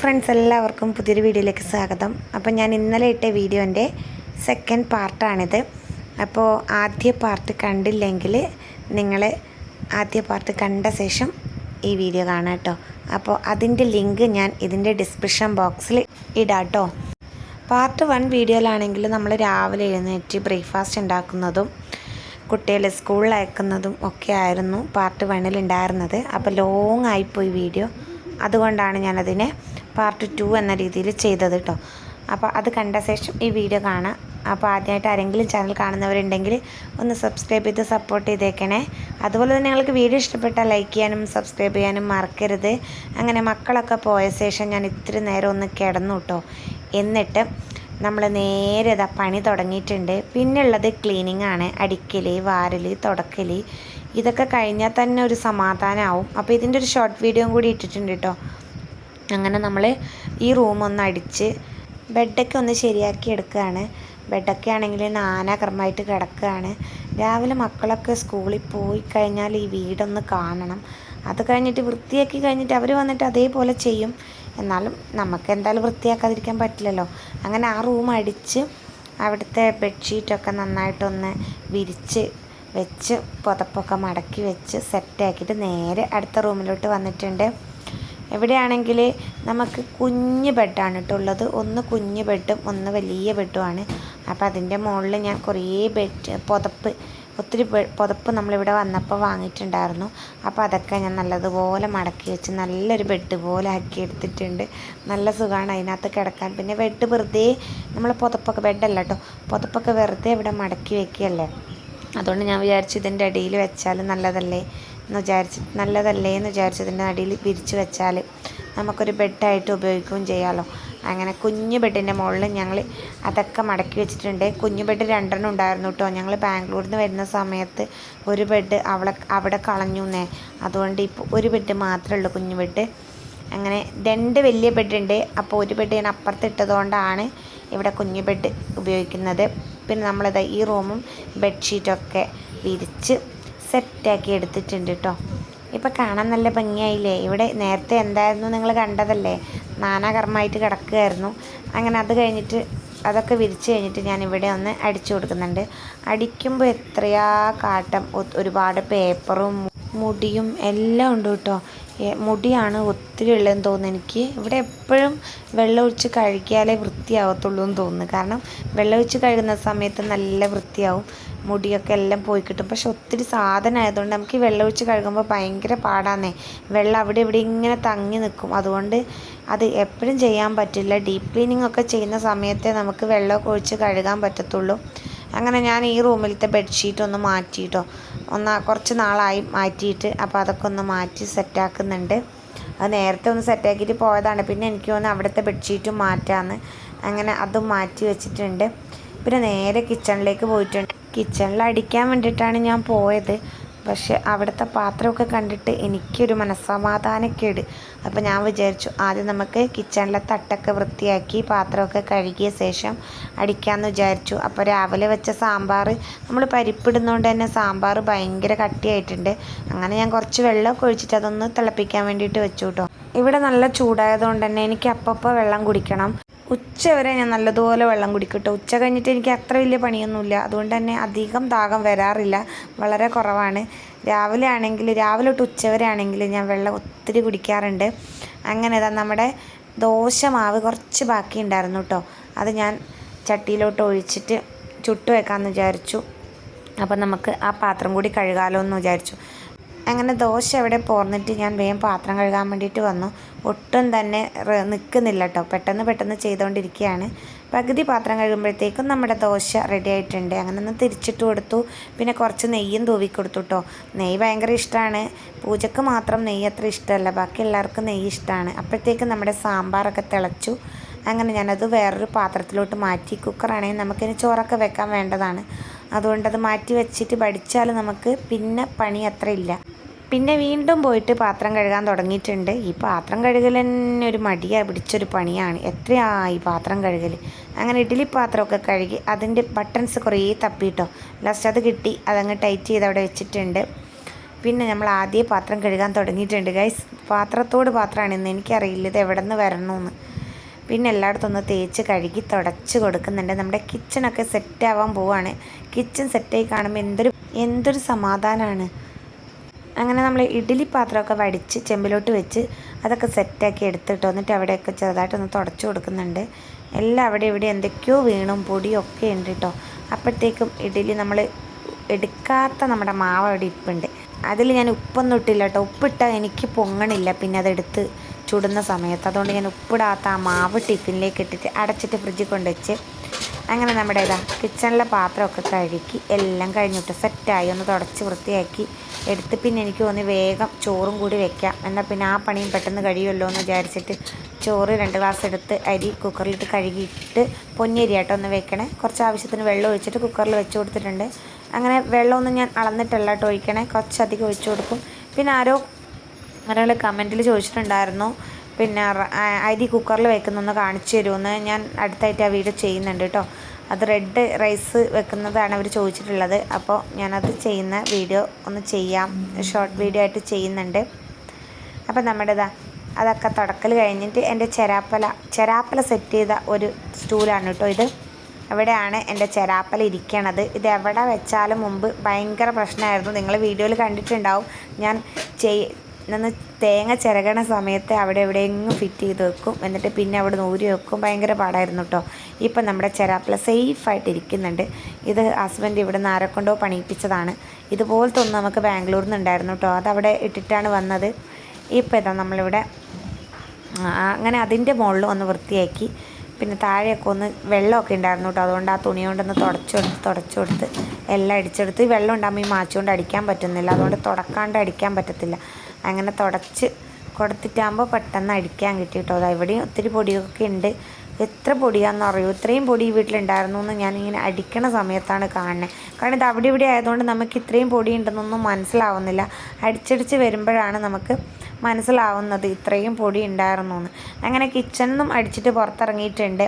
Friends എല്ലാവർക്കും പുതിയൊരു വീഡിയോയിലേക്ക് സ്വാഗതം. അപ്പോൾ ഞാൻ ഇന്നലെ ഇട്ട വീഡിയോന്റെ സെക്കൻഡ് പാർട്ടാണിത് അപ്പോൾ ആദ്യ പാർട്ട് കണ്ടില്ലെങ്കിൽ നിങ്ങൾ ആദ്യ പാർട്ട് കണ്ട ശേഷം ഈ വീഡിയോ കാണാം കേട്ടോ. അപ്പോൾ അതിന്റെ ലിങ്ക് ഞാൻ ഇതിന്റെ ഡിസ്ക്രിപ്ഷൻ ബോക്സിൽ ഇടാം കേട്ടോ. പാർട്ട് വൺ വീഡിയോയിലാണെങ്കിൽ നമ്മൾ രാവിലെ എഴുന്നേറ്റ് ബ്രേക്ക്ഫാസ്റ്റ് ഉണ്ടാക്കുന്നതും കുട്ടികളെ സ്കൂളിൽ അയക്കുന്നതും ഒക്കെ ആയിരുന്നു പാർട്ട് വണ്ണിൽ ഉണ്ടായിരുന്നത്. അപ്പോൾ ലോങ് ആയിപ്പോയി വീഡിയോ. അതുകൊണ്ടാണ് ഞാനതിനെ പാർട്ട് ടു എന്ന രീതിയിൽ ചെയ്തത് കേട്ടോ അപ്പോൾ അത് കണ്ട ശേഷം ഈ വീഡിയോ കാണാം. അപ്പോൾ ആദ്യമായിട്ട് ആരെങ്കിലും ചാനൽ കാണുന്നവരുണ്ടെങ്കിൽ ഒന്ന് സബ്സ്ക്രൈബ് ചെയ്ത് സപ്പോർട്ട് ചെയ്തേക്കണേ. അതുപോലെ തന്നെ നിങ്ങൾക്ക് വീഡിയോ ഇഷ്ടപ്പെട്ടാൽ ലൈക്ക് ചെയ്യാനും സബ്സ്ക്രൈബ് ചെയ്യാനും മറക്കരുത്. അങ്ങനെ മക്കളൊക്കെ പോയ ശേഷം ഞാൻ ഇത്തിരി നേരം ഒന്ന് കിടന്നു കേട്ടോ എന്നിട്ട് നമ്മൾ നേരെ ഇതാ പണി തുടങ്ങിയിട്ടുണ്ട്. പിന്നുള്ളത് ക്ലീനിങ് ആണ്. അടിക്കൽ വാരൽ തുടക്കൽ ഇതൊക്കെ കഴിഞ്ഞാൽ തന്നെ ഒരു സമാധാനമാവും അപ്പോൾ ഇതിന്റെ ഒരു ഷോർട്ട് വീഡിയോയും കൂടി ഇട്ടിട്ടുണ്ട് കേട്ടോ അങ്ങനെ നമ്മൾ ഈ റൂമൊന്ന് അടിച്ച് ബെഡൊക്കെ ഒന്ന് ശരിയാക്കി എടുക്കുകയാണ്. ബെഡൊക്കെ ആണെങ്കിൽ നാനാക്രമമായിട്ട് കിടക്കുകയാണ്. രാവിലെ മക്കളൊക്കെ സ്കൂളിൽ പോയി കഴിഞ്ഞാൽ ഈ വീടൊന്ന് കാണണം. അത് കഴിഞ്ഞിട്ട് വൃത്തിയാക്കി കഴിഞ്ഞിട്ട് അവർ വന്നിട്ട് അതേപോലെ ചെയ്യും. എന്നാലും നമുക്ക് എന്തായാലും വൃത്തിയാക്കാതിരിക്കാൻ പറ്റില്ലല്ലോ. അങ്ങനെ ആ റൂം അടിച്ച് അവിടുത്തെ ബെഡ്ഷീറ്റൊക്കെ നന്നായിട്ടൊന്ന് വിരിച്ച് വെച്ച് പുതപ്പൊക്കെ മടക്കി വെച്ച് സെറ്റാക്കിയിട്ട് നേരെ അടുത്ത റൂമിലോട്ട് വന്നിട്ടുണ്ട്. എവിടെയാണെങ്കിൽ നമുക്ക് കുഞ്ഞ് ബെഡാണ് കേട്ടോ ഉള്ളത്. ഒന്ന് കുഞ്ഞ് ബെഡും ഒന്ന് വലിയ ബെഡുമാണ് അപ്പോൾ അതിന്റെ മുകളിൽ ഞാൻ കുറേ ബെഡ് പുതപ്പ് ഒത്തിരി പുതപ്പ് നമ്മളിവിടെ വന്നപ്പോൾ വാങ്ങിയിട്ടുണ്ടായിരുന്നു. അപ്പോൾ അതൊക്കെ ഞാൻ നല്ലതുപോലെ മടക്കി വെച്ച് നല്ലൊരു ബെഡ് പോലെ ആക്കി എടുത്തിട്ടുണ്ട്. നല്ല സുഖമാണ് അതിനകത്ത് കിടക്കാൻ. പിന്നെ ബെഡ് വെറുതെ നമ്മൾ പുതപ്പൊക്കെ ബെഡല്ല കേട്ടോ പുതപ്പൊക്കെ വെറുതെ ഇവിടെ മടക്കി വെക്കുകയല്ലേ? അതുകൊണ്ട് ഞാൻ വിചാരിച്ചു ഇതിന്റെ അടിയിൽ വെച്ചാൽ നല്ലതല്ലേ? എന്ന് വിചാരിച്ച് നല്ലതല്ലേ എന്ന് വിചാരിച്ചതിന്റെ അടിയിൽ വിരിച്ച് വെച്ചാൽ നമുക്കൊരു ബെഡായിട്ട് ഉപയോഗിക്കുകയും ചെയ്യാമല്ലോ അങ്ങനെ കുഞ്ഞു ബെഡിന്റെ മുകളിൽ ഞങ്ങൾ അതൊക്കെ മടക്കി വെച്ചിട്ടുണ്ട്. കുഞ്ഞു ബെഡ് രണ്ടെണ്ണം ഉണ്ടായിരുന്നു കേട്ടോ. ഞങ്ങൾ ബാംഗ്ലൂരിൽ നിന്ന് വരുന്ന സമയത്ത് ഒരു ബെഡ് അവളെ അവിടെ കളഞ്ഞു എന്നേ. അതുകൊണ്ട് ഇപ്പോൾ ഒരു ബെഡ് മാത്രമേ ഉള്ളൂ കുഞ്ഞു ബെഡ്. അങ്ങനെ രണ്ട് വലിയ ബെഡുണ്ട് അപ്പോൾ ഒരു ബെഡ് ഞാൻ അപ്പുറത്ത് ഇട്ടതുകൊണ്ടാണ് ഇവിടെ കുഞ്ഞു ബെഡ് ഉപയോഗിക്കുന്നത്. പിന്നെ നമ്മളിത് ഈ റൂമും ബെഡ്ഷീറ്റൊക്കെ വിരിച്ച് സെറ്റാക്കി എടുത്തിട്ടുണ്ട് കേട്ടോ ഇപ്പം കാണാൻ നല്ല ഭംഗിയായില്ലേ? ഇവിടെ നേരത്തെ എന്തായിരുന്നു നിങ്ങൾ കണ്ടതല്ലേ? നാനാകർമ്മമായിട്ട് കിടക്കുകയായിരുന്നു അങ്ങനെ അത് കഴിഞ്ഞിട്ട് അതൊക്കെ വിരിച്ച് കഴിഞ്ഞിട്ട് ഞാൻ ഇവിടെ ഒന്ന് അടിച്ചു കൊടുക്കുന്നുണ്ട്. അടിക്കുമ്പോൾ എത്രയാ കാട്ടം. ഒരുപാട് പേപ്പറും മുടിയും എല്ലാം ഉണ്ട് കേട്ടോ മുടിയാണ് ഒത്തിരി ഉള്ളതെന്ന് തോന്നുന്നു എനിക്ക്. ഇവിടെ എപ്പോഴും വെള്ളം ഒഴിച്ച് കഴുകിയാലേ വൃത്തിയാവത്തുള്ളൂ എന്ന് തോന്നുന്നു. കാരണം വെള്ളം ഒഴിച്ച് കഴുകുന്ന സമയത്ത് നല്ല വൃത്തിയാവും. മുടിയൊക്കെ എല്ലാം പോയി കിട്ടും. പക്ഷെ ഒത്തിരി സാധനം ആയതുകൊണ്ട് നമുക്ക് ഈ വെള്ളം ഒഴിച്ച് കഴുകുമ്പോൾ ഭയങ്കര പാടാന്നേ. വെള്ളം അവിടെ ഇവിടെ ഇങ്ങനെ തങ്ങി നിൽക്കും. അതുകൊണ്ട് അത് എപ്പോഴും ചെയ്യാൻ പറ്റില്ല. ഡീപ്പ് ക്ലീനിങ് ഒക്കെ ചെയ്യുന്ന സമയത്തേ നമുക്ക് വെള്ളമൊക്കെ ഒഴിച്ച് കഴുകാൻ പറ്റത്തുള്ളൂ. അങ്ങനെ ഞാൻ ഈ റൂമിലത്തെ ബെഡ്ഷീറ്റ് ഒന്ന് മാറ്റിയിട്ടോ. ഒന്ന് കുറച്ച് നാളായി മാറ്റിയിട്ട് അപ്പോൾ അതൊക്കെ ഒന്ന് മാറ്റി സെറ്റാക്കുന്നുണ്ട്. അത് നേരത്തെ ഒന്ന് സെറ്റാക്കിയിട്ട് പോയതാണ്. പിന്നെ എനിക്ക് തോന്നുന്നു അവിടുത്തെ ബെഡ്ഷീറ്റും മാറ്റാമെന്ന് അങ്ങനെ അതും മാറ്റി വെച്ചിട്ടുണ്ട്. പിന്നെ നേരെ കിച്ചണിലേക്ക് പോയിട്ടുണ്ട്. കിച്ചണിൽ അടിക്കാൻ വേണ്ടിയിട്ടാണ് ഞാൻ പോയത്. പക്ഷെ അവിടുത്തെ പാത്രമൊക്കെ കണ്ടിട്ട് എനിക്കൊരു മനസ്സമാധാനക്കേട്. അപ്പോൾ ഞാൻ വിചാരിച്ചു ആദ്യം നമുക്ക് കിച്ചണിലെ തട്ടൊക്കെ വൃത്തിയാക്കി പാത്രമൊക്കെ കഴുകിയ ശേഷം അടിക്കാമെന്ന് വിചാരിച്ചു. അപ്പോൾ രാവിലെ വെച്ച സാമ്പാർ നമ്മൾ പരിപ്പിടുന്നതുകൊണ്ട് തന്നെ സാമ്പാർ ഭയങ്കര കട്ടിയായിട്ടുണ്ട്. അങ്ങനെ ഞാൻ കുറച്ച് വെള്ളമൊക്കെ ഒഴിച്ചിട്ട് അതൊന്ന് തിളപ്പിക്കാൻ വേണ്ടിയിട്ട് വെച്ചു കേട്ടോ. ഇവിടെ നല്ല ചൂടായതുകൊണ്ട് തന്നെ എനിക്ക് അപ്പപ്പോൾ വെള്ളം കുടിക്കണം. ഉച്ച വരെ ഞാൻ നല്ലതുപോലെ വെള്ളം കുടിക്കട്ടെ. ഉച്ച കഴിഞ്ഞിട്ട് എനിക്ക് അത്ര വലിയ പണിയൊന്നുമില്ല. അതുകൊണ്ട് തന്നെ അധികം ദാഹം വരാറില്ല. വളരെ കുറവാണ്. രാവിലെ ആണെങ്കിൽ രാവിലെ തൊട്ട് ഉച്ച വരെ ആണെങ്കിൽ ഞാൻ വെള്ളം ഒത്തിരി കുടിക്കാറുണ്ട്. അങ്ങനെ ഇതാ നമ്മുടെ ദോശ മാവ് കുറച്ച് ബാക്കി ഉണ്ടായിരുന്നു കേട്ടോ അത് ഞാൻ ചട്ടിയിലോട്ട് ഒഴിച്ചിട്ട് ചുട്ടു വെക്കാമെന്ന് വിചാരിച്ചു. അപ്പം നമുക്ക് ആ പാത്രം കൂടി കഴുകാലോ എന്ന് വിചാരിച്ചു. അങ്ങനെ ദോശ അവിടെ പോർന്നിട്ട് ഞാൻ വേഗം പാത്രം കഴുകാൻ വേണ്ടിയിട്ട് വന്നു. ഒട്ടും തന്നെ നിൽക്കുന്നില്ല കേട്ടോ പെട്ടെന്ന് പെട്ടെന്ന് ചെയ്തുകൊണ്ടിരിക്കുകയാണ് പകുതി പാത്രം കഴുകുമ്പോഴത്തേക്കും നമ്മുടെ ദോശ റെഡി ആയിട്ടുണ്ട്. അങ്ങനെ ഒന്ന് തിരിച്ചിട്ട് കൊടുത്തു. പിന്നെ കുറച്ച് നെയ്യും തൂവി കൊടുത്തു കേട്ടോ നെയ്യ് ഭയങ്കര ഇഷ്ടമാണ് പൂജക്ക് മാത്രം നെയ്യ് അത്ര ഇഷ്ടമല്ല. ബാക്കി എല്ലാവർക്കും നെയ്യ് ഇഷ്ടമാണ് അപ്പോഴത്തേക്കും നമ്മുടെ സാമ്പാറൊക്കെ തിളച്ചു. അങ്ങനെ ഞാനത് വേറൊരു പാത്രത്തിലോട്ട് മാറ്റി. കുക്കറാണെങ്കിൽ നമുക്കിനി ചോറൊക്കെ വെക്കാൻ വേണ്ടതാണ്. അതുകൊണ്ടത് മാറ്റി വെച്ചിട്ട് പഠിച്ചാൽ നമുക്ക് പിന്നെ പണി അത്ര ഇല്ല. പിന്നെ വീണ്ടും പോയിട്ട് പാത്രം കഴുകാൻ തുടങ്ങിയിട്ടുണ്ട്. ഈ പാത്രം കഴുകൽ തന്നെ ഒരു മടിയാ പിടിച്ചൊരു പണിയാണ്. എത്രയായി പാത്രം കഴുകൽ അങ്ങനെ ഇഡ്ഡലി പാത്രമൊക്കെ കഴുകി അതിന്റെ ബട്ടൺസ് കുറേ തപ്പിട്ടോ. ലാസ്റ്റ് അത് കിട്ടി അതങ്ങ് ടൈറ്റ് ചെയ്ത് അവിടെ വെച്ചിട്ടുണ്ട്. പിന്നെ നമ്മൾ ആദ്യം പാത്രം കഴുകാൻ തുടങ്ങിയിട്ടുണ്ട്. ഗൈസ് പാത്രത്തോട് പാത്രമാണ് ഇന്ന് എനിക്കറിയില്ല ഇത് എവിടെ നിന്ന് വരണമെന്ന് പിന്നെ എല്ലായിടത്തും ഒന്ന് തേച്ച് കഴുകി തുടച്ച് കൊടുക്കുന്നുണ്ട്. നമ്മുടെ കിച്ചണൊക്കെ സെറ്റാവാൻ പോവാണ്. കിച്ചൺ സെറ്റായി കാണുമ്പോൾ എന്തൊരു എന്തൊരു സമാധാനമാണ് അങ്ങനെ നമ്മൾ ഇഡ്ഡലി പാത്രമൊക്കെ വടിച്ച് ചെമ്പിലോട്ട് വെച്ച് അതൊക്കെ സെറ്റാക്കി എടുത്തിട്ട് വന്നിട്ട് അവിടെയൊക്കെ ചെറുതായിട്ടൊന്ന് തുടച്ചു കൊടുക്കുന്നുണ്ട്. എല്ലാം അവിടെ ഇവിടെ എന്തൊക്കെയോ വീണും ഒക്കെ ഉണ്ട് കേട്ടോ അപ്പോഴത്തേക്കും ഇഡ്ഡലി നമ്മൾ എടുക്കാത്ത നമ്മുടെ മാവ് അവിടെ ഇപ്പുണ്ട് അതിൽ ഞാൻ ഉപ്പൊന്നും ഇട്ടില്ല കേട്ടോ ഉപ്പിട്ടാൽ എനിക്ക് പൊങ്ങണില്ല. പിന്നെ അതെടുത്ത് ചുടുന്ന സമയത്ത്. അതുകൊണ്ട് ഞാൻ ഉപ്പിടാത്ത ആ മാവ് ടിഫിനിലേക്ക് ഇട്ടിട്ട് അടച്ചിട്ട് ഫ്രിഡ്ജിൽ കൊണ്ടുവച്ച് അങ്ങനെ നമ്മുടെ ഇതാ കിച്ചണിലെ പാത്രമൊക്കെ കഴുകി എല്ലാം കഴിഞ്ഞിട്ട് സെറ്റായി ഒന്ന് തുടച്ച് വൃത്തിയാക്കി എടുത്ത് പിന്നെ എനിക്ക് തോന്നി വേഗം ചോറും കൂടി വെക്കാം. എന്നാൽ പിന്നെ ആ പണിയും പെട്ടെന്ന് കഴിയുമല്ലോ എന്ന് വിചാരിച്ചിട്ട് ചോറ് രണ്ട് ഗ്ലാസ് എടുത്ത് അരി കുക്കറിലിട്ട് കഴുകിയിട്ട് പൊന്നിയരി ആട്ടോ ഒന്ന് വെക്കണേ. കുറച്ച് ആവശ്യത്തിന് വെള്ളം ഒഴിച്ചിട്ട് കുക്കറിൽ വെച്ച് കൊടുത്തിട്ടുണ്ട്. അങ്ങനെ വെള്ളമൊന്നും ഞാൻ അളന്നിട്ടല്ല കേട്ടോ ഒഴിക്കണേ. കുറച്ചധികം ഒഴിച്ചു കൊടുക്കും. പിന്നെ ആരോ ഒരാൾ കമന്റിൽ ചോദിച്ചിട്ടുണ്ടായിരുന്നു. പിന്നെ അരി കുക്കറിൽ വെക്കുന്നൊന്ന് കാണിച്ചു തരുമെന്ന് ഞാൻ അടുത്തായിട്ട് ആ വീഡിയോ ചെയ്യുന്നുണ്ട് കേട്ടോ. അത് റെഡ് റൈസ് വെക്കുന്നതാണ് അവർ ചോദിച്ചിട്ടുള്ളത്. അപ്പോൾ ഞാനത് ചെയ്യുന്ന വീഡിയോ ഒന്ന് ചെയ്യാം. ഷോർട്ട് വീഡിയോ ആയിട്ട് ചെയ്യുന്നുണ്ട്. അപ്പോൾ നമ്മുടെ ഇതാ അതൊക്കെ തുടക്കൽ കഴിഞ്ഞിട്ട് എന്റെ ചെരാപ്പല ചെരാപ്പല സെറ്റ് ചെയ്ത ഒരു സ്റ്റൂലാണ് കേട്ടോ ഇത്. അവിടെയാണ് എന്റെ ചെരാപ്പല ഇരിക്കണത്. ഇത് എവിടെ വെച്ചാലും മുമ്പ് ഭയങ്കര പ്രശ്നമായിരുന്നു. നിങ്ങൾ വീഡിയോയിൽ കണ്ടിട്ടുണ്ടാവും. ഞാൻ ചെയ് നിന്ന് തേങ്ങ ചിരകണ സമയത്ത് അവിടെ എവിടെയെങ്കിലും ഫിറ്റ് ചെയ്ത് വെക്കും. എന്നിട്ട് പിന്നെ അവിടെ നിന്ന് ഊരി വെക്കും. ഭയങ്കര പാടായിരുന്നു കേട്ടോ ഇപ്പം നമ്മുടെ ചിരാപ്പില സേഫായിട്ട് ഇരിക്കുന്നുണ്ട്. ഇത് ഹസ്ബൻഡ് ഇവിടെ നിന്ന് ആരെക്കൊണ്ടോ പണിയിപ്പിച്ചതാണ്. ഇതുപോലത്തെ ഒന്ന് നമുക്ക് ബാംഗ്ലൂരിൽ നിന്ന് ഉണ്ടായിരുന്നു കേട്ടോ അതവിടെ ഇട്ടിട്ടാണ് വന്നത്. ഇപ്പം ഇതാ നമ്മളിവിടെ അങ്ങനെ അതിന്റെ മുകളിൽ ഒന്ന് വൃത്തിയാക്കി. പിന്നെ താഴെയൊക്കെ ഒന്ന് വെള്ളമൊക്കെ ഉണ്ടായിരുന്നു കേട്ടോ അതുകൊണ്ട് ആ തുണി കൊണ്ടൊന്ന് തുടച്ചെടുത്ത് തുടച്ചെടുത്ത് എല്ലാം അടിച്ചെടുത്ത്. വെള്ളം ഉണ്ടാകുമ്പോൾ ഈ മാച്ചുകൊണ്ട് അടിക്കാൻ പറ്റുന്നില്ല. അതുകൊണ്ട് തുടക്കാണ്ട് അടിക്കാൻ പറ്റത്തില്ല. അങ്ങനെ തുടച്ച് കൊടുത്തിട്ടാകുമ്പോൾ പെട്ടെന്ന് അടിക്കാൻ കിട്ടി കേട്ടോ അതാ ഇവിടെയും ഒത്തിരി പൊടിയൊക്കെ ഉണ്ട്. എത്ര പൊടിയാണെന്ന് അറിയൂ? ഇത്രയും പൊടി വീട്ടിലുണ്ടായിരുന്നു എന്ന് ഞാനിങ്ങനെ അടിക്കണ സമയത്താണ് കാണുന്നത് കാരണം ഇത് അവിടെ ഇവിടെ ആയതുകൊണ്ട് നമുക്ക് ഇത്രയും പൊടി ഉണ്ടെന്നൊന്നും മനസ്സിലാവുന്നില്ല. അടിച്ചടിച്ച് വരുമ്പോഴാണ് നമുക്ക് മനസ്സിലാവുന്നത്. ഇത്രയും പൊടി ഉണ്ടായിരുന്നു എന്ന് അങ്ങനെ കിച്ചണിൽ നിന്നും അടിച്ചിട്ട് പുറത്തിറങ്ങിയിട്ടുണ്ട്.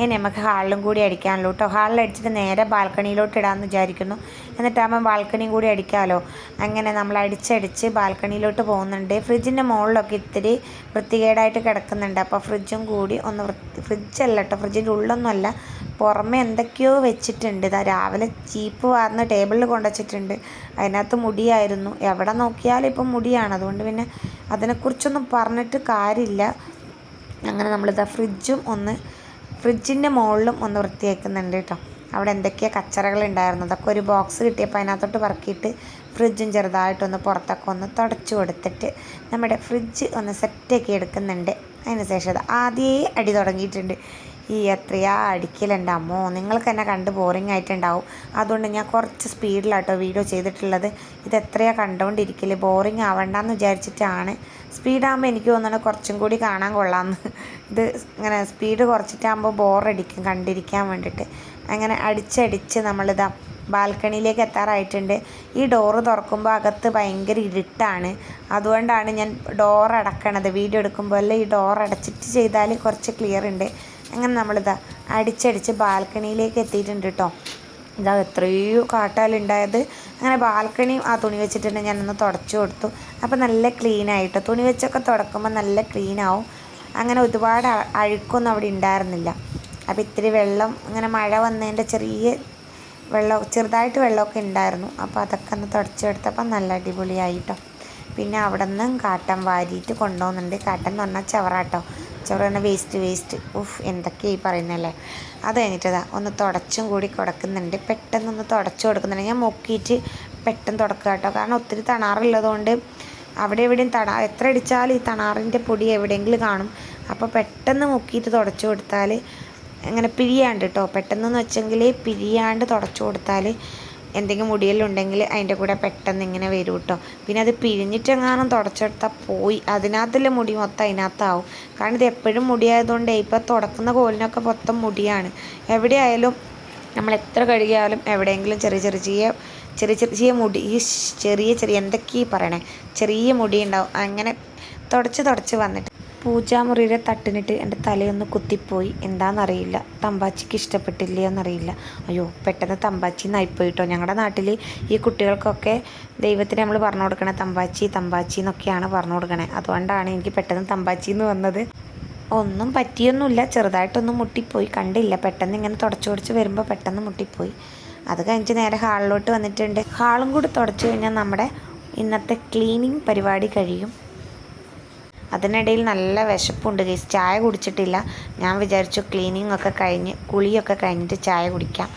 ഇനി നമുക്ക് ഹാളിലും കൂടി അടിക്കാമല്ലോ കേട്ടോ ഹാളിൽ അടിച്ചിട്ട് നേരെ ബാൽക്കണിയിലോട്ട് ഇടാമെന്ന് വിചാരിക്കുന്നു. എന്നിട്ടാകുമ്പോൾ ബാൽക്കണിയും കൂടി അടിക്കാമല്ലോ അങ്ങനെ നമ്മൾ അടിച്ചടിച്ച് ബാൽക്കണിയിലോട്ട് പോകുന്നുണ്ട്. ഫ്രിഡ്ജിന്റെ മുകളിലൊക്കെ ഇത്തിരി വൃത്തികേടായിട്ട് കിടക്കുന്നുണ്ട്. അപ്പോൾ ഫ്രിഡ്ജും കൂടി ഒന്ന് വൃത്തി ഫ്രിഡ്ജല്ല കേട്ടോ ഫ്രിഡ്ജിന്റെ ഉള്ളൊന്നുമല്ല. പുറമെ എന്തൊക്കെയോ വെച്ചിട്ടുണ്ട്. ഇതാ രാവിലെ ചീപ്പ് വാർന്ന് ടേബിളിൽ കൊണ്ടുവച്ചിട്ടുണ്ട്. അതിനകത്ത് മുടിയായിരുന്നു. എവിടെ നോക്കിയാലും ഇപ്പം മുടിയാണ്. അതുകൊണ്ട് പിന്നെ അതിനെക്കുറിച്ചൊന്നും പറഞ്ഞിട്ട് കാര്യമില്ല. അങ്ങനെ നമ്മളിതാ ഫ്രിഡ്ജും ഒന്ന് ഫ്രിഡ്ജിന്റെ മുകളിലും ഒന്ന് വൃത്തിയാക്കുന്നുണ്ട് കേട്ടോ. അവിടെ എന്തൊക്കെയാ കച്ചറകൾ ഉണ്ടായിരുന്നു. അതൊക്കെ ഒരു ബോക്സ് കിട്ടിയപ്പോൾ അതിനകത്തോട്ട് പറക്കിയിട്ട് ഫ്രിഡ്ജും ചെറുതായിട്ടൊന്ന് പുറത്തൊക്കെ ഒന്ന് തുടച്ചു കൊടുത്തിട്ട് നമ്മുടെ ഫ്രിഡ്ജ് ഒന്ന് സെറ്റാക്കി എടുക്കുന്നുണ്ട്. അതിന് ശേഷം അത് ആദ്യമേ അടി തുടങ്ങിയിട്ടുണ്ട്. ഈ എത്രയാ അടിക്കലുണ്ട് അമ്മോ? നിങ്ങൾക്ക് എന്നെ കണ്ട് ബോറിംഗ് ആയിട്ടുണ്ടാവും. അതുകൊണ്ട് ഞാൻ കുറച്ച് സ്പീഡിലാട്ടോ വീഡിയോ ചെയ്തിട്ടുള്ളത്. ഇത് എത്രയാ കണ്ടുകൊണ്ടിരിക്കൽ ബോറിംഗ് ആവണ്ടെന്ന് വിചാരിച്ചിട്ടാണ്. സ്പീഡാകുമ്പോൾ എനിക്ക് തോന്നുന്നത് കുറച്ചും കൂടി കാണാൻ കൊള്ളാമെന്ന് ഇത് ഇങ്ങനെ സ്പീഡ് കുറച്ചിട്ടാകുമ്പോൾ ബോറടിക്കും കണ്ടിരിക്കാൻ വേണ്ടിയിട്ട് അങ്ങനെ അടിച്ചടിച്ച് നമ്മളിതാ ബാൽക്കണിയിലേക്ക് എത്താറായിട്ടുണ്ട്. ഈ ഡോറ് തുറക്കുമ്പോൾ അകത്ത് ഭയങ്കര ഇരുട്ടാണ്. അതുകൊണ്ടാണ് ഞാൻ ഡോർ അടക്കണത്. വീഡിയോ എടുക്കുമ്പോൾ അല്ല ഈ ഡോർ അടച്ചിട്ട് ചെയ്താൽ കുറച്ച് ക്ലിയർ ഉണ്ട്. അങ്ങനെ നമ്മളിതാ അടിച്ചടിച്ച് ബാൽക്കണിയിലേക്ക് എത്തിയിട്ടുണ്ട് കേട്ടോ ഇതാ എത്രയോ കാട്ടാലുണ്ടായത് അങ്ങനെ ബാൽക്കണി ആ തുണി വെച്ചിട്ടുണ്ട്. ഞാനൊന്ന് തുടച്ചു കൊടുത്തു. അപ്പോൾ നല്ല ക്ലീൻ ആയിട്ടോ. തുണി വെച്ചൊക്കെ തുടക്കുമ്പോൾ നല്ല ക്ലീൻ ആവും. അങ്ങനെ ഒരുപാട് അഴുക്കൊന്നും അവിടെ ഉണ്ടായിരുന്നില്ല അപ്പോൾ ഇത്തിരി വെള്ളം അങ്ങനെ മഴ വന്നതിന്റെ ചെറിയ വെള്ളം ചെറുതായിട്ട് വെള്ളമൊക്കെ ഉണ്ടായിരുന്നു അപ്പോൾ അതൊക്കെ ഒന്ന് തുടച്ചെടുത്തപ്പോൾ നല്ല അടിപൊളിയായിട്ടോ പിന്നെ അവിടെ നിന്നും കാട്ടൻ വാരിയിട്ട് കൊണ്ടുപോകുന്നുണ്ട്. കാട്ടൻ എന്ന് പറഞ്ഞാൽ ചവറാട്ടോ പറഞ്ഞാൽ വേസ്റ്റ് വേസ്റ്റ് ഉഫ് എന്തൊക്കെയായി പറയുന്നല്ലേ അത് കഴിഞ്ഞിട്ടതാ ഒന്ന് തുടച്ചും കൂടി കൊടുക്കുന്നുണ്ട്. പെട്ടെന്നൊന്ന് തുടച്ചു കൊടുക്കുന്നുണ്ട്. ഞാൻ മുക്കിയിട്ട് പെട്ടെന്ന് തുടക്കുക കേട്ടോ. കാരണം ഒത്തിരി തണാറുള്ളതുകൊണ്ട് അവിടെ എവിടെയും തണാ എത്ര അടിച്ചാലും ഈ തണാറിന്റെ പൊടി എവിടെയെങ്കിലും കാണും. അപ്പോൾ പെട്ടെന്ന് മുക്കിയിട്ട് തുടച്ചു കൊടുത്താൽ അങ്ങനെ പിരിയാണ്ട് കേട്ടോ. പെട്ടെന്നെന്ന് വെച്ചെങ്കിൽ പിരിയാണ്ട് തുടച്ചു കൊടുത്താൽ എന്തെങ്കിലും മുടിയെല്ലാം ഉണ്ടെങ്കിൽ അതിന്റെ കൂടെ പെട്ടെന്ന് ഇങ്ങനെ വരും കേട്ടോ പിന്നെ അത് പിഴിഞ്ഞിട്ടെങ്ങാനും തുടച്ചെടുത്താൽ പോയി. അതിനകത്തുള്ള മുടി മൊത്തം അതിനകത്താവും. കാരണം ഇത് എപ്പോഴും മുടിയായതുകൊണ്ട് ഇപ്പോൾ തുടക്കുന്ന കോലിനൊക്കെ മൊത്തം മുടിയാണ്. എവിടെയായാലും നമ്മൾ എത്ര കഴുകിയാലും എവിടെയെങ്കിലും ചെറിയ ചെറിയ ചെറിയ ചെറിയ മുടി ചെറിയ ചെറിയ എന്തൊക്കെയാണ് പറയണേ? ചെറിയ മുടി ഉണ്ടാവും. അങ്ങനെ തുടച്ച് തുടച്ച് വന്നിട്ട് പൂജാമുറിയുടെ തട്ടിനിട്ട് എന്റെ തലയൊന്ന് കുത്തിപ്പോയി. എന്താണെന്നറിയില്ല തമ്പാച്ചിക്ക് ഇഷ്ടപ്പെട്ടില്ലേ എന്നറിയില്ല അയ്യോ പെട്ടെന്ന് തമ്പാച്ചി എന്നായിപ്പോയി കേട്ടോ ഞങ്ങളുടെ നാട്ടിൽ ഈ കുട്ടികൾക്കൊക്കെ ദൈവത്തിന് നമ്മൾ പറഞ്ഞു കൊടുക്കണേ തമ്പാച്ചി തമ്പാച്ചി എന്നൊക്കെയാണ് പറഞ്ഞു കൊടുക്കണേ. അതുകൊണ്ടാണ് എനിക്ക് പെട്ടെന്ന് തമ്പാച്ചി എന്ന് വന്നത്. ഒന്നും പറ്റിയൊന്നുമില്ല. ചെറുതായിട്ടൊന്നും മുട്ടിപ്പോയി. കണ്ടില്ല. പെട്ടെന്ന് ഇങ്ങനെ തുടച്ച് വരുമ്പോൾ പെട്ടെന്ന് മുട്ടിപ്പോയി. അത് കഴിഞ്ഞ് നേരെ ഹാളിലോട്ട് വന്നിട്ടുണ്ട്. ഹാളും കൂടി തുടച്ചു കഴിഞ്ഞാൽ നമ്മുടെ ഇന്നത്തെ ക്ലീനിങ് പരിപാടി കഴിയും. അതിനിടയിൽ നല്ല വിശപ്പുണ്ട് ഗൈസ് ചായ കുടിച്ചിട്ടില്ല. ഞാൻ വിചാരിച്ചു ക്ലീനിങ് ഒക്കെ കഴിഞ്ഞ് കുളിയൊക്കെ കഴിഞ്ഞിട്ട് ചായ കുടിക്കാം.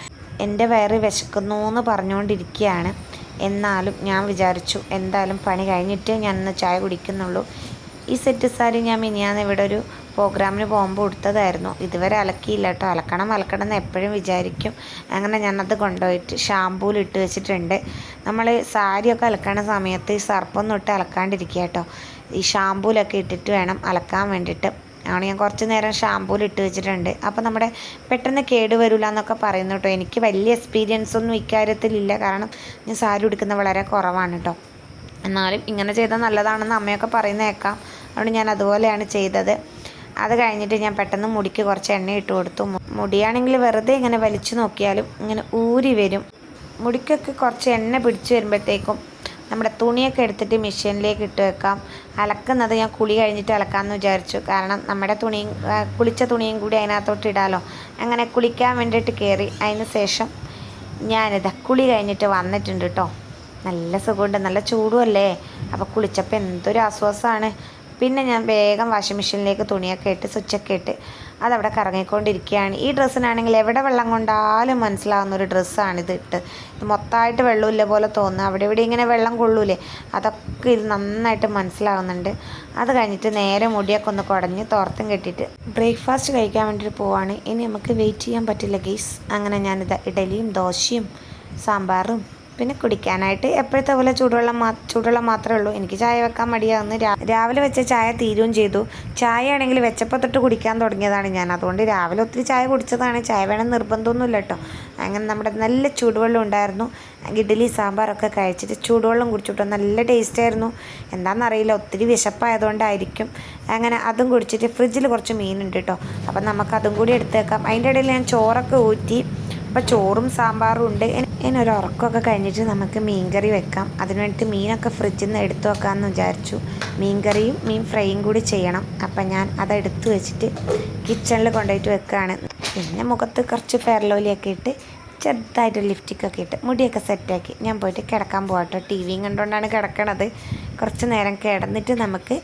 എന്റെ വയറ് വിശക്കുന്നു എന്ന് പറഞ്ഞുകൊണ്ടിരിക്കുകയാണ്. എന്നാലും ഞാൻ വിചാരിച്ചു എന്തായാലും പണി കഴിഞ്ഞിട്ട് ഞാൻ ഇന്ന് ചായ കുടിക്കുന്നുള്ളൂ. ഈ സെറ്റ് സാരി ഞാൻ മിനിയാന്ന് ഇവിടെ ഒരു പ്രോഗ്രാമിന് പോകുമ്പോൾ കൊടുത്തതായിരുന്നു ഇതുവരെ അലക്കിയില്ല കേട്ടോ അലക്കണം അലക്കണം എന്ന് എപ്പോഴും വിചാരിക്കും. അങ്ങനെ ഞാനത് കൊണ്ടുപോയിട്ട് ഷാമ്പൂയിൽ ഇട്ട് വെച്ചിട്ടുണ്ട്. നമ്മൾ സാരിയൊക്കെ അലക്കണ സമയത്ത് ഈ സർപ്പൊന്നും ഇട്ട് അലക്കാണ്ടിരിക്കുക കേട്ടോ ഈ ഷാമ്പൂലൊക്കെ ഇട്ടിട്ട് വേണം അലക്കാൻ വേണ്ടിയിട്ട്. ആണ് ഞാൻ കുറച്ച് നേരം ഷാമ്പൂയിൽ ഇട്ട് വെച്ചിട്ടുണ്ട്. അപ്പോൾ നമ്മുടെ പെട്ടെന്ന് കേട് വരില്ല എന്നൊക്കെ പറയുന്നു കേട്ടോ. എനിക്ക് വലിയ എക്സ്പീരിയൻസ് ഒന്നും ഇക്കാര്യത്തിലില്ല. കാരണം ഞാൻ സാരി ഉടുക്കുന്നത് വളരെ കുറവാണ് കേട്ടോ. എന്നാലും ഇങ്ങനെ ചെയ്താൽ നല്ലതാണെന്ന് അമ്മയൊക്കെ പറയുന്ന കേൾക്കാം അതുകൊണ്ട് ഞാൻ അതുപോലെയാണ് ചെയ്തത്. അത് കഴിഞ്ഞിട്ട് ഞാൻ പെട്ടെന്ന് മുടിക്ക് കുറച്ച് എണ്ണ ഇട്ട് കൊടുത്തു മുടിയാണെങ്കിൽ വെറുതെ ഇങ്ങനെ വലിച്ചു നോക്കിയാലും ഇങ്ങനെ ഊരി വരും. മുടിക്കൊക്കെ കുറച്ച് എണ്ണ പിടിച്ചു വരുമ്പോഴത്തേക്കും നമ്മുടെ തുണിയൊക്കെ എടുത്തിട്ട് മെഷീനിലേക്ക് ഇട്ട് വെക്കാം. അലക്കുന്നത് ഞാൻ കുളി കഴിഞ്ഞിട്ട് അലക്കാമെന്ന് വിചാരിച്ചു. കാരണം നമ്മുടെ തുണിയും കുളിച്ച തുണിയും കൂടി അതിനകത്തോട്ട് ഇടാലോ. അങ്ങനെ കുളിക്കാൻ വേണ്ടിയിട്ട് കയറി. അതിന് ശേഷം ഞാനിതാ കുളി കഴിഞ്ഞിട്ട് വന്നിട്ടുണ്ട് കേട്ടോ നല്ല സുഖമുണ്ട്. നല്ല ചൂടുമല്ലേ? അപ്പോൾ കുളിച്ചപ്പോൾ എന്തൊരു ആശ്വാസമാണ്. പിന്നെ ഞാൻ വേഗം വാഷിംഗ് മെഷീനിലേക്ക് തുണിയൊക്കെ ഇട്ട് സ്വിച്ചൊക്കെ ഇട്ട് അതവിടെ കറങ്ങിക്കൊണ്ടിരിക്കുകയാണ്. ഈ ഡ്രസ്സിനാണെങ്കിൽ എവിടെ വെള്ളം കൊണ്ടാലും മനസ്സിലാവുന്ന ഒരു ഡ്രസ്സാണിത് ഇട്ട്. ഇത് മൊത്തമായിട്ട് വെള്ളമില്ല പോലെ തോന്നുന്നു. അവിടെ ഇവിടെ ഇങ്ങനെ വെള്ളം കൊള്ളൂലേ. അതൊക്കെ ഇത് നന്നായിട്ട് മനസ്സിലാവുന്നുണ്ട്. അത് കഴിഞ്ഞിട്ട് നേരെ മുടിയൊക്കെ ഒന്ന് കുടഞ്ഞ് തോർത്തും കെട്ടിയിട്ട് ബ്രേക്ക്ഫാസ്റ്റ് കഴിക്കാൻ വേണ്ടിയിട്ട് പോവാണ്. ഇനി നമുക്ക് വെയിറ്റ് ചെയ്യാൻ പറ്റില്ല ഗെയ്സ് അങ്ങനെ ഞാനിത് ഇഡലിയും ദോശയും സാമ്പാറും പിന്നെ കുടിക്കാനായിട്ട് എപ്പോഴത്തെ പോലെ ചൂടുവെള്ളം മാ ചൂടുവെള്ളം മാത്രമേ ഉള്ളൂ. എനിക്ക് ചായ വെക്കാൻ മടിയാവുന്നു രാവിലെ വെച്ച ചായ തീരുകയും ചെയ്തു. ചായ ആണെങ്കിൽ വെച്ചപ്പോൾ തൊട്ട് കുടിക്കാൻ തുടങ്ങിയതാണ് ഞാൻ. അതുകൊണ്ട് രാവിലെ ഒത്തിരി ചായ കുടിച്ചതാണ്. ചായ വേണം നിർബന്ധമൊന്നുമില്ല കേട്ടോ. അങ്ങനെ നമ്മുടെ നല്ല ചൂടുവെള്ളം ഉണ്ടായിരുന്നു. ഇഡ്ഡലി സാമ്പാറൊക്കെ കഴിച്ചിട്ട് ചൂടുവെള്ളം കുടിച്ചിട്ടു. നല്ല ടേസ്റ്റ് ആയിരുന്നു. എന്താണെന്നറിയില്ല. ഒത്തിരി വിശപ്പായതുകൊണ്ടായിരിക്കും. അങ്ങനെ അതും കുടിച്ചിട്ട് ഫ്രിഡ്ജിൽ കുറച്ച് മീനുണ്ട് കേട്ടോ. അപ്പം നമുക്കതും കൂടി എടുത്തേക്കാം അതിന്റെ ഇടയിൽ ഞാൻ ചോറൊക്കെ ഊറ്റി അപ്പോൾ ചോറും സാമ്പാറും ഉണ്ട്. ഒരു ഉറക്കമൊക്കെ കഴിഞ്ഞിട്ട് നമുക്ക് മീൻകറി വെക്കാം. അതിന് വേണ്ടിയിട്ട് മീനൊക്കെ ഫ്രിഡ്ജിൽ നിന്ന് എടുത്തു വെക്കാമെന്ന് വിചാരിച്ചു. മീൻകറിയും മീൻ ഫ്രൈയും കൂടി ചെയ്യണം. അപ്പം ഞാൻ അതെടുത്ത് വെച്ചിട്ട് കിച്ചണിൽ കൊണ്ടുപോയിട്ട് വെക്കുകയാണ് പിന്നെ മുഖത്ത് കുറച്ച് ഫെയർലോലിയൊക്കെ ഇട്ട് ചെറുതായിട്ട് ലിഫ്റ്റിക്കൊക്കെ ഇട്ട് മുടിയൊക്കെ സെറ്റാക്കി ഞാൻ പോയിട്ട് കിടക്കാൻ പോകട്ടോ ടി വിയും കണ്ടുകൊണ്ടാണ് കിടക്കണത്. കുറച്ച് നേരം കിടന്നിട്ട് നമുക്ക്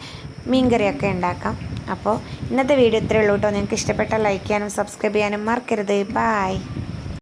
മീൻകറിയൊക്കെ ഉണ്ടാക്കാം. അപ്പോൾ ഇന്നത്തെ വീഡിയോ ഇത്രയേ ഉള്ളൂ കേട്ടോ നിങ്ങൾക്ക് ഇഷ്ടപ്പെട്ട ലൈക്ക് ചെയ്യാനും സബ്സ്ക്രൈബ് ചെയ്യാനും മറക്കരുത്. ബായ്